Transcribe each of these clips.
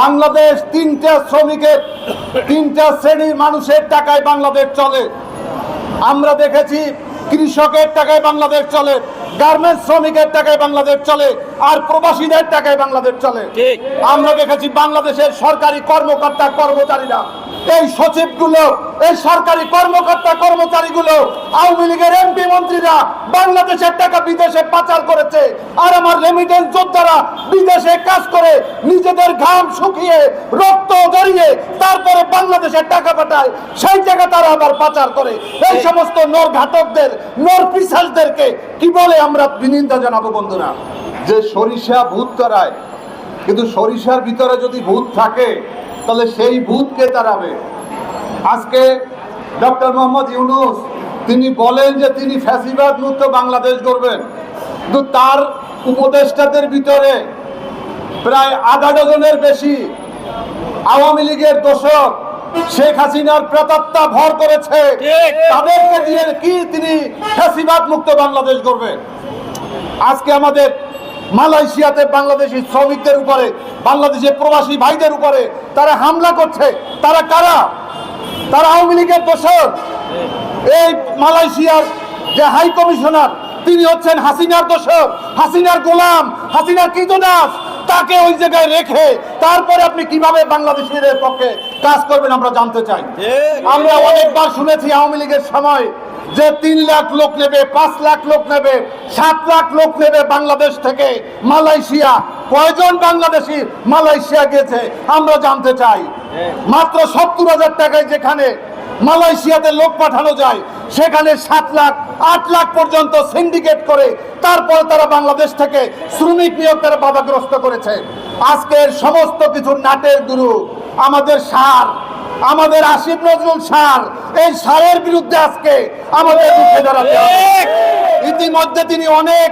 বাংলাদেশ তিনটা শ্রমিকের, তিনটা শ্রেণির মানুষের টাকায় বাংলাদেশ চলে। আমরা দেখেছি কৃষকের টাকায় বাংলাদেশ চলে। গার্মেন্টস শ্রমিকের টাকায় বাংলাদেশ চলে আর প্রবাসীদের টাকায় বাংলাদেশ চলে। আমরা দেখেছি বাংলাদেশের সরকারি কর্মকর্তা কর্মচারীরা। এই সচিবগুলো এই সরকারি কর্মকর্তা কর্মচারীগুলো আওয়ামী লীগের এমপি মন্ত্রীরা বাংলাদেশের টাকা বিদেশে পাচার করেছে। আর আমার রেমিটেন্স যোদ্ধারা বিদেশে কাজ করে নিজেদের ঘাম শুকিয়ে রক্ত গড়িয়ে তারপরে বাংলাদেশের টাকা পাঠায় সেই জায়গা তারা আবার পাচার করে। এই সমস্ত নর ঘাতকদের নর পিসাসদেরকে কি বলে আমরা বিনিন্দা জানাব বন্ধুরা যে সরিষা ভূত তারায়। কিন্তু সরিষার ভিতরে যদি ভূত থাকে তাহলে সেই ভূতকে তাড়াবে? আজকে ডক্টর মোহাম্মদ ইউনুস তিনি বলেন যে তিনি ফ্যাসিবাদ মুক্ত বাংলাদেশ গড়বেন। কিন্তু তার উপদেষ্টাদের ভিতরে প্রায় আধা ডজনের বেশি আওয়ামী লীগের দোষক শেখ হাসিনার প্রেতাত্মা ভর করেছে। তাদেরকে দিয়ে কি তিনি ফ্যাসিবাদ মুক্ত বাংলাদেশ গড়বেন? আজকে আমাদের মালয়েশিয়াতে বাংলাদেশি শ্রমিকদের উপরে বাংলাদেশের প্রবাসী ভাইদের উপরে তারা হামলা করছে। তারা কারা? তারা আওয়ামী লীগের দোষর। এই মালয়েশিয়ার যে হাই কমিশনার তিনি হচ্ছেন হাসিনার দোষর। হাসিনার গোলাম হাসিনার কৃতদাস তাকে ওই জায়গায় রেখে তারপরে আপনি কীভাবে বাংলাদেশিদের পক্ষে কাজ করবেন আমরা জানতে চাই। আমরা অনেকবার শুনেছি আওয়ামী লীগের সময় যে তিন লাখ লোক নেবে, পাঁচ লাখ লোক নেবে, সাত লাখ লোক নেবে বাংলাদেশ থেকে মালয়েশিয়া। কয়জন বাংলাদেশি মালয়েশিয়া গেছে আমরা জানতে চাই। মাত্র সত্তর হাজার টাকায় যেখানে মালয়েশিয়াতে লোক পাঠানো যায়, সেখানে সাত লাখ, আট লাখ পর্যন্ত সিন্ডিকেট করে, তারপরে তারা বাংলাদেশ থেকে শ্রমিক নিয়োগ তারা বাধাগ্রস্ত করেছে। আজকের সমস্ত কিছু নাটের গুরু আমাদের সার আমাদের আসিফ নজরুল সার এই সারের বিরুদ্ধে আজকে আমাদের রুখে দাঁড়াতে ইতিমধ্যে তিনি অনেক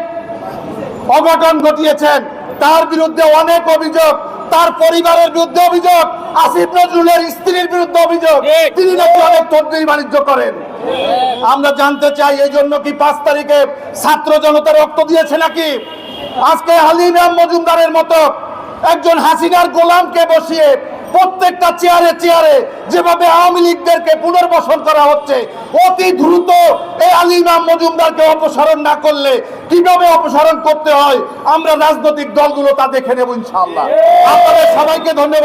অঘটন ঘটিয়েছেন তার বিরুদ্ধে অনেক অভিযোগ তার পরিবারের বিরুদ্ধে অভিযোগ আসিফ নজরুলের স্ত্রীর বিরুদ্ধে অভিযোগ। তিনি নাকি অনেক তদ্বির বাণিজ্য করেন। আমরা জানতে চাই এই জন্য কি পাঁচ তারিখে ছাত্র জনতা রক্ত দিয়েছে নাকি? আজকে হালিম মজুমদারের মতো একজন হাসিনার গোলামকে বসিয়ে প্রত্যেকটা চেয়ারে চেয়ারে যেভাবে আওয়ামী লীগদেরকে পুনর্বাসন করা হচ্ছে, অতি দ্রুত এই আলিমাম মজুমদারকে অপসারণ না করলে কীভাবে অপসারণ করতে হয়, আমরা রাজনৈতিক দলগুলো তা দেখে নেব ইনশাআল্লাহ। আপনাদের সবাইকে ধন্যবাদ।